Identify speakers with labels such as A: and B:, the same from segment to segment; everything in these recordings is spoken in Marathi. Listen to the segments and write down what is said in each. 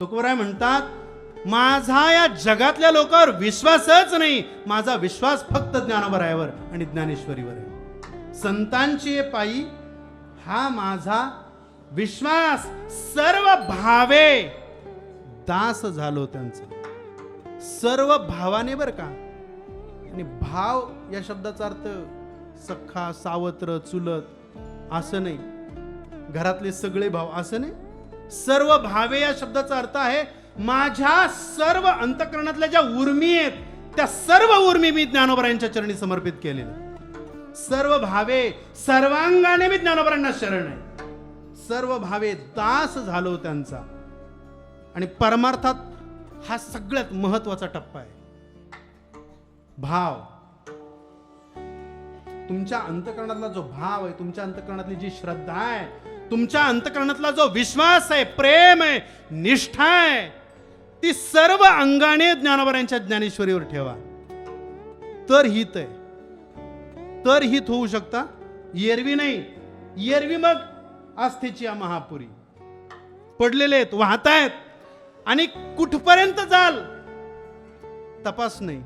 A: तुकोबराय म्हणतात माझा या जगातल्या लोकांवर विश्वासच नाही. माझा विश्वास फक्त ज्ञानोबरायावर आणि ज्ञानेश्वरीवर आहे. संतांची पायी हा माझा विश्वास सर्व भावे. दास झालो त्यांचा. सर्व भावाने बर का? आणि भाव या शब्दाचा अर्थ सख्खा सावत्र चुलत असं नाही. घरातले सगळे भाव असं नाही. सर्व भावे या शब्दाचा अर्थ आहे माझ्या सर्व अंतकरणातल्या ज्या उर्मी आहेत त्या सर्व उर्मी मी ज्ञानोबरांच्या चरणी समर्पित केलेल्या सर्व भावे सर्वांगाने मी ज्ञानोबरांना शरण आहे. सर्व भावे दास झालो त्यांचा. आणि परमार्थात हा सगळ्यात महत्त्वाचा टप्पा आहे. भाव. तुमच्या अंतकरणातला जो भाव आहे तुमच्या अंतकरणातली जी श्रद्धा आहे तुमच्या अंतकरणातला जो विश्वास आहे प्रेम आहे निष्ठा आहे ती सर्व अंगाने ज्ञानोबरांच्या ज्ञानेश्वरीवर ठेवा. तर हित आहे. तर हित होऊ शकता. येरवी नाही. येरवी मग आस्थेची या महापुरी. पडलेले आहेत वाहतायत. आणि कुठपर्यंत जाल? तपास नाही.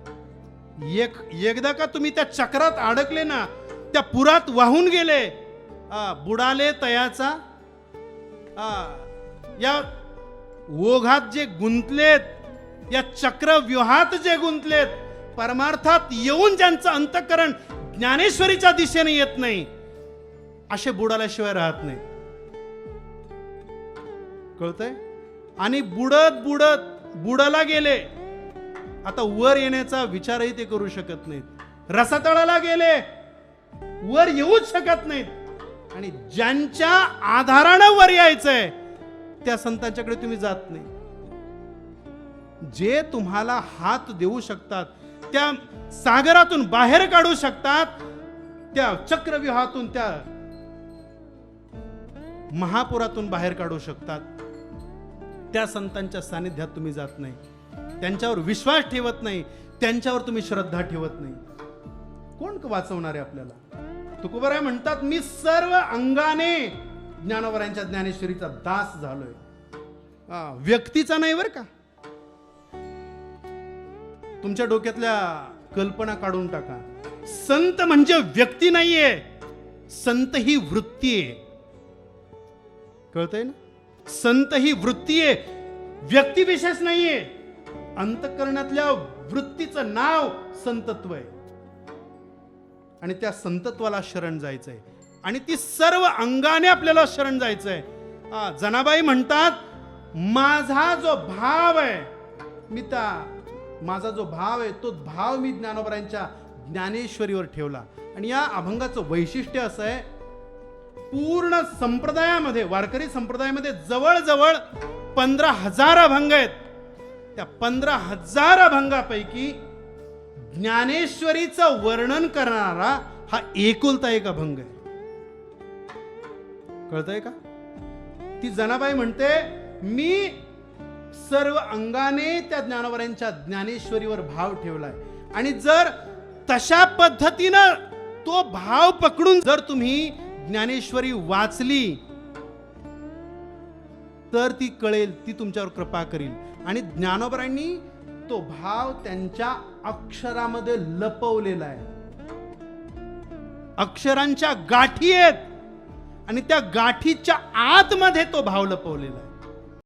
A: एक एकदा का तुम्ही त्या चक्रात अडकले ना त्या पुरात वाहून गेले बुडाले तयाचा. या ओघात जे गुंतलेत या चक्रव्यूहात जे गुंतलेत परमार्थात येऊन ज्यांचं अंतकरण ज्ञानेश्वरीच्या दिशेने येत नाही असे बुडाल्याशिवाय राहत नाही. कळतंय? आणि बुडत बुडत बुडाला गेले. आता वर येण्याचा विचारही ते करू शकत नाहीत. रसातळाला गेले. वर येऊच शकत नाहीत. आणि ज्यांच्या आधारानं वर यायचंय त्या संतांच्याकडे तुम्ही जात नाही. जे तुम्हाला हात देऊ शकतात त्या सागरातून बाहेर काढू शकतात त्या चक्रव्यूहातून त्या महापुरातून बाहेर काढू शकतात त्या संतांच्या सानिध्यात तुम्ही जात नाही. त्यांच्यावर विश्वास ठेवत नाही त्यांच्यावर तुम्ही श्रद्धा ठेवत नाही. कोण वाचवणार आहे आपल्याला? तुकोबराय म्हणतात मी सर्व अंगाने ज्ञानोबरायांच्या ज्ञानेश्वरीचा दास झालोय. हा, व्यक्तीचा नाही बर का? तुमच्या डोक्यातल्या कल्पना काढून टाका. संत म्हणजे व्यक्ती नाहीये संत ही वृत्ती आहे कळतंय ना? संत ही वृत्ती आहे व्यक्तिविशेष नाहीये. अंतकरणातल्या वृत्तीचं नाव संतत्व आहे. आणि त्या संतत्वाला शरण जायचं आहे आणि ती सर्व अंगाने आपल्याला शरण जायचं आहे जनाबाई म्हणतात माझा जो भाव आहे मी त्या माझा जो भाव आहे तो भाव मी ज्ञानोबरांच्या ज्ञानेश्वरीवर ठेवला. आणि या अभंगाचं वैशिष्ट्य असं आहे पूर्ण संप्रदायामध्ये वारकरी संप्रदायामध्ये जवळजवळ पंधरा हजार अभंग आहेत. त्या पंधरा हजार अभंगापैकी ज्ञानेश्वरीचं वर्णन करणारा हा एकुलता एक अभंग आहे. कळतंय का? ती जनाबाई म्हणते मी सर्व अंगाने त्या ज्ञानोबरांच्या ज्ञानेश्वरीवर भाव ठेवलाय. आणि जर तशा पद्धतीनं तो भाव पकडून जर तुम्ही ज्ञानेश्वरी वाचली तर ती कळेल ती तुमच्यावर कृपा करील. आणि ज्ञानोबरांनी तो भाव त्यांच्या अक्षरामध्ये लपवलेला आहे. अक्षरांच्या गाठी आहेत आणि त्या गाठीच्या आतमध्ये तो भाव लपवलेला आहे.